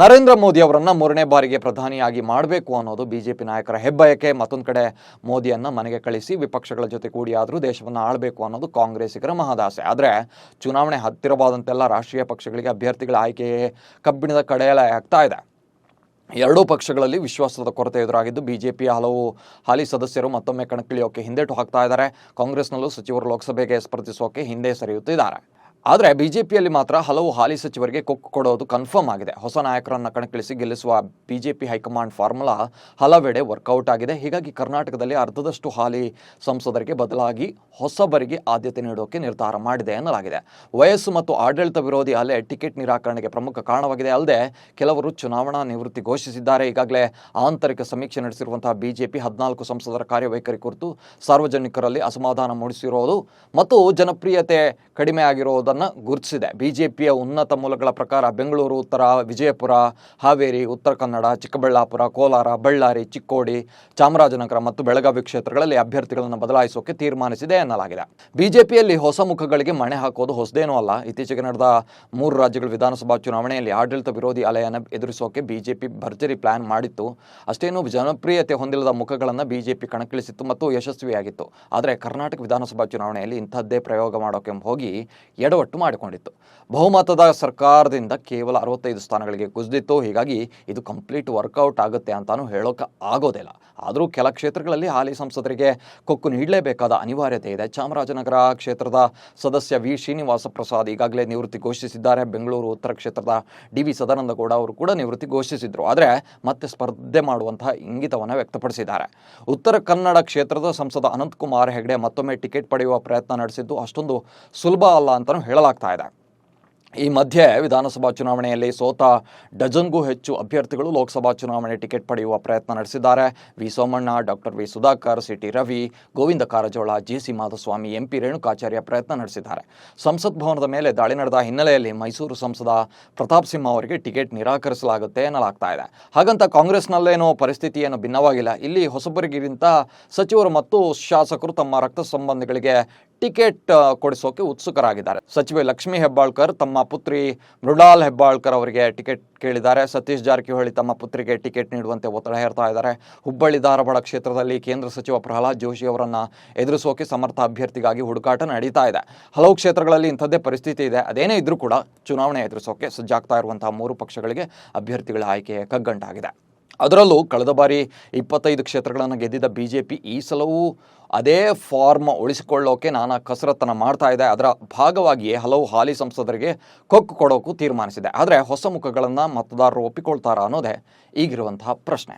ನರೇಂದ್ರ ಮೋದಿ ಅವರನ್ನು ಮೂರನೇ ಬಾರಿಗೆ ಪ್ರಧಾನಿಯಾಗಿ ಮಾಡಬೇಕು ಅನ್ನೋದು ಬಿಜೆಪಿ ನಾಯಕರ ಹೆಬ್ಬಯಕೆ. ಮತ್ತೊಂದು ಕಡೆ ಮೋದಿಯನ್ನ ಮನೆಗೆ ಕಳಿಸಿ ವಿಪಕ್ಷಗಳ ಜೊತೆ ಕೂಡಿ ಆದರೂ ದೇಶವನ್ನು ಆಳಬೇಕು ಅನ್ನೋದು ಕಾಂಗ್ರೆಸ್ಸಿಗರ ಮಹದಾಸೆ. ಆದರೆ ಚುನಾವಣೆ ಹತ್ತಿರವಾದಂತೆಲ್ಲ ರಾಷ್ಟ್ರೀಯ ಪಕ್ಷಗಳಿಗೆ ಅಭ್ಯರ್ಥಿಗಳ ಆಯ್ಕೆ ಕಬ್ಬಿಣದ ಕಡೆಯಲೇ ಆಗ್ತಾ ಇದೆ. ಎರಡೂ ಪಕ್ಷಗಳಲ್ಲಿ ವಿಶ್ವಾಸದ ಕೊರತೆ ಎದುರಾಗಿದ್ದು ಬಿಜೆಪಿಯ ಹಲವು ಹಾಲಿ ಸದಸ್ಯರು ಮತ್ತೊಮ್ಮೆ ಕಣಕ್ಕಿಳಿಯೋಕೆ ಹಿಂದೇಟು ಹಾಕ್ತಾ ಇದ್ದಾರೆ. ಕಾಂಗ್ರೆಸ್ನಲ್ಲೂ ಸಚಿವರು ಲೋಕಸಭೆಗೆ ಸ್ಪರ್ಧಿಸೋಕೆ ಹಿಂದೆ ಸರಿಯುತ್ತಿದ್ದಾರೆ. ಆದರೆ ಬಿಜೆಪಿಯಲ್ಲಿ ಮಾತ್ರ ಹಲವು ಹಾಲಿ ಸಚಿವರಿಗೆ ಕೊಕ್ಕು ಕೊಡೋದು ಕನ್ಫರ್ಮ್ ಆಗಿದೆ. ಹೊಸ ನಾಯಕರನ್ನು ಕಣಕ್ಕಿಳಿಸಿ ಗೆಲ್ಲಿಸುವ ಬಿಜೆಪಿ ಹೈಕಮಾಂಡ್ ಫಾರ್ಮುಲಾ ಹಲವೆಡೆ ವರ್ಕೌಟ್ ಆಗಿದೆ. ಹೀಗಾಗಿ ಕರ್ನಾಟಕದಲ್ಲಿ ಅರ್ಧದಷ್ಟು ಹಾಲಿ ಸಂಸದರಿಗೆ ಬದಲಾಗಿ ಹೊಸಬರಿಗೆ ಆದ್ಯತೆ ನೀಡೋಕೆ ನಿರ್ಧಾರ ಮಾಡಿದೆ ಎನ್ನಲಾಗಿದೆ. ವಯಸ್ಸು ಮತ್ತು ಆಡಳಿತ ವಿರೋಧಿ ಅಲೆ ಟಿಕೆಟ್ ನಿರಾಕರಣೆಗೆ ಪ್ರಮುಖ ಕಾರಣವಾಗಿದೆ. ಅಲ್ಲದೆ ಕೆಲವರು ಚುನಾವಣಾ ನಿವೃತ್ತಿ ಘೋಷಿಸಿದ್ದಾರೆ. ಈಗಾಗಲೇ ಆಂತರಿಕ ಸಮೀಕ್ಷೆ ನಡೆಸಿರುವಂತಹ ಬಿಜೆಪಿ ಹದಿನಾಲ್ಕು ಸಂಸದರ ಕಾರ್ಯವೈಖರಿ ಕುರಿತು ಸಾರ್ವಜನಿಕರಲ್ಲಿ ಅಸಮಾಧಾನ ಮೂಡಿಸಿರೋದು ಮತ್ತು ಜನಪ್ರಿಯತೆ ಕಡಿಮೆ ಆಗಿರೋದನ್ನು ಗುರುತಿಸಿದೆ. ಬಿಜೆಪಿಯ ಉನ್ನತ ಮೂಲಗಳ ಪ್ರಕಾರ ಬೆಂಗಳೂರು, ಉತ್ತರ ವಿಜಯಪುರ, ಹಾವೇರಿ, ಉತ್ತರ ಕನ್ನಡ, ಚಿಕ್ಕಬಳ್ಳಾಪುರ, ಕೋಲಾರ, ಬಳ್ಳಾರಿ, ಚಿಕ್ಕೋಡಿ, ಚಾಮರಾಜನಗರ ಮತ್ತು ಬೆಳಗಾವಿ ಕ್ಷೇತ್ರಗಳಲ್ಲಿ ಅಭ್ಯರ್ಥಿಗಳನ್ನು ಬದಲಾಯಿಸೋಕೆ ತೀರ್ಮಾನಿಸಿದೆ ಎನ್ನಲಾಗಿದೆ. ಬಿಜೆಪಿಯಲ್ಲಿ ಹೊಸ ಮುಖಗಳಿಗೆ ಮಣೆ ಹಾಕೋದು ಹೊಸದೇನೂ ಅಲ್ಲ. ಇತ್ತೀಚೆಗೆ ನಡೆದ ಮೂರು ರಾಜ್ಯಗಳ ವಿಧಾನಸಭಾ ಚುನಾವಣೆಯಲ್ಲಿ ಆಡಳಿತ ವಿರೋಧಿ ಅಲೆಯನ್ನು ಎದುರಿಸೋಕೆ ಬಿಜೆಪಿ ಭರ್ಜರಿ ಪ್ಲಾನ್ ಮಾಡಿತ್ತು. ಅಷ್ಟೇನು ಜನಪ್ರಿಯತೆ ಹೊಂದಿಲ್ಲದ ಮುಖಗಳನ್ನು ಬಿಜೆಪಿ ಕಣಕ್ಕಿಳಿಸಿತ್ತು ಮತ್ತು ಯಶಸ್ವಿಯಾಗಿತ್ತು. ಆದರೆ ಕರ್ನಾಟಕ ವಿಧಾನಸಭಾ ಚುನಾವಣೆಯಲ್ಲಿ ಇಂಥದ್ದೇ ಪ್ರಯೋಗ ಮಾಡೋಕೆ ಹೋಗಿ ಎಡವಟ್ಟು ಮಾಡಿಕೊಂಡಿತ್ತು. ಬಹುಮತದ ಸರ್ಕಾರದಿಂದ ಕೇವಲ ಅರವತ್ತೈದು ಸ್ಥಾನಗಳಿಗೆ ಕುಸಿದಿತ್ತು. ಹೀಗಾಗಿ ಇದು ಕಂಪ್ಲೀಟ್ ವರ್ಕೌಟ್ ಆಗುತ್ತೆ ಅಂತಾನು ಹೇಳೋಕೆ ಆಗೋದಿಲ್ಲ. ಆದರೂ ಕೆಲ ಕ್ಷೇತ್ರಗಳಲ್ಲಿ ಹಾಲಿ ಸಂಸದರಿಗೆ ಕೊಕ್ಕು ನೀಡಲೇಬೇಕಾದ ಅನಿವಾರ್ಯತೆ ಇದೆ. ಚಾಮರಾಜನಗರ ಕ್ಷೇತ್ರದ ಸದಸ್ಯ ವಿ. ಶ್ರೀನಿವಾಸ ಪ್ರಸಾದ್ ಈಗಾಗಲೇ ನಿವೃತ್ತಿ ಘೋಷಿಸಿದ್ದಾರೆ. ಬೆಂಗಳೂರು ಉತ್ತರ ಕ್ಷೇತ್ರದ ಡಿ. ವಿ. ಸದಾನಂದ ಗೌಡ ಅವರು ಕೂಡ ನಿವೃತ್ತಿ ಘೋಷಿಸಿದ್ರು. ಆದರೆ ಮತ್ತೆ ಸ್ಪರ್ಧೆ ಮಾಡುವಂತಹ ಇಂಗಿತವನ್ನು ವ್ಯಕ್ತಪಡಿಸಿದ್ದಾರೆ. ಉತ್ತರ ಕನ್ನಡ ಕ್ಷೇತ್ರದ ಸಂಸದ ಅನಂತಕುಮಾರ್ ಹೆಗಡೆ ಮತ್ತೊಮ್ಮೆ ಟಿಕೆಟ್ ಪಡೆಯುವ ಪ್ರಯತ್ನ ನಡೆಸಿದ್ದು ಅಷ್ಟೊಂದು ಸುಲಭ ಅಲ್ಲ ಅಂತಲೂ ಹೇಳಲಾಗ್ತಾ ಇದೆ. ಈ ಮಧ್ಯೆ ವಿಧಾನಸಭಾ ಚುನಾವಣೆಯಲ್ಲಿ ಸೋತ ಡಜನ್ಗೂ ಹೆಚ್ಚು ಅಭ್ಯರ್ಥಿಗಳು ಲೋಕಸಭಾ ಚುನಾವಣೆ ಟಿಕೆಟ್ ಪಡೆಯುವ ಪ್ರಯತ್ನ ನಡೆಸಿದ್ದಾರೆ. V Somanna, doctor V Sudhakar C T Ravi, Govind Karjol, G C Madhuswamy, M P Renukacharya ಪ್ರಯತ್ನ ನಡೆಸಿದ್ದಾರೆ. ಸಂಸತ್ ಭವನದ ಮೇಲೆ ದಾಳಿ ನಡೆದ ಹಿನ್ನೆಲೆಯಲ್ಲಿ ಮೈಸೂರು ಸಂಸದ ಪ್ರತಾಪ್ ಸಿಂಹ ಅವರಿಗೆ ಟಿಕೆಟ್ ನಿರಾಕರಿಸಲಾಗುತ್ತೆ ಎನ್ನಲಾಗ್ತಾ ಇದೆ. ಹಾಗಂತ ಕಾಂಗ್ರೆಸ್ನಲ್ಲೇನೋ ಪರಿಸ್ಥಿತಿ ಏನು ಭಿನ್ನವಾಗಿಲ್ಲ. ಇಲ್ಲಿ ಹೊಸಬರಿಗಿಂತ ಸಚಿವರು ಮತ್ತು ಶಾಸಕರು ತಮ್ಮ ರಕ್ತ ಸಂಬಂಧಿಗಳಿಗೆ ಟಿಕೆಟ್ ಕೊಡಿಸೋಕೆ ಉತ್ಸುಕರಾಗಿದ್ದಾರೆ. ಸಚಿವೆ ಲಕ್ಷ್ಮೀ ಹೆಬ್ಬಾಳ್ಕರ್ ತಮ್ಮ ಪುತ್ರಿ ಮೃಡಾಲ್ ಹೆಬ್ಬಾಳ್ಕರ್ ಅವರಿಗೆ ಟಿಕೆಟ್ ಕೇಳಿದ್ದಾರೆ. ಸತೀಶ್ ಜಾರಕಿಹೊಳಿ ತಮ್ಮ ಪುತ್ರಿಗೆ ಟಿಕೆಟ್ ನೀಡುವಂತೆ ಒತ್ತಡ ಹೇರ್ತಾ ಇದ್ದಾರೆ. ಹುಬ್ಬಳ್ಳಿ ಧಾರವಾಡ ಕ್ಷೇತ್ರದಲ್ಲಿ ಕೇಂದ್ರ ಸಚಿವ ಪ್ರಹ್ಲಾದ್ ಜೋಶಿ ಅವರನ್ನು ಎದುರಿಸೋಕೆ ಸಮರ್ಥ ಅಭ್ಯರ್ಥಿಗಾಗಿ ಹುಡುಕಾಟ ನಡೀತಾ ಇದೆ. ಹಲವು ಕ್ಷೇತ್ರಗಳಲ್ಲಿ ಇಂಥದ್ದೇ ಪರಿಸ್ಥಿತಿ ಇದೆ. ಅದೇನೇ ಇದ್ರೂ ಕೂಡ ಚುನಾವಣೆ ಎದುರಿಸೋಕೆ ಸಜ್ಜಾಗ್ತಾ ಇರುವಂತಹ ಮೂರು ಪಕ್ಷಗಳಿಗೆ ಅಭ್ಯರ್ಥಿಗಳ ಆಯ್ಕೆ ಕಗ್ಗಂಟಾಗಿದೆ. ಅದರಲ್ಲೂ ಕಳೆದ ಬಾರಿ ಇಪ್ಪತ್ತೈದು ಕ್ಷೇತ್ರಗಳನ್ನು ಗೆದ್ದಿದ್ದ ಬಿ ಜೆ ಪಿ ಈ ಸಲವೂ ಅದೇ ಫಾರ್ಮ್ ಉಳಿಸಿಕೊಳ್ಳೋಕೆ ನಾನಾ ಕಸರತ್ತನ್ನು ಮಾಡ್ತಾ ಇದೆ. ಅದರ ಭಾಗವಾಗಿಯೇ ಹಲವು ಹಾಲಿ ಸಂಸದರಿಗೆ ಕೊಕ್ಕು ಕೊಡೋಕು ತೀರ್ಮಾನಿಸಿದೆ. ಆದರೆ ಹೊಸ ಮುಖಗಳನ್ನು ಮತದಾರರು ಒಪ್ಪಿಕೊಳ್ತಾರಾ ಅನ್ನೋದೇ ಈಗಿರುವಂತಹ ಪ್ರಶ್ನೆ.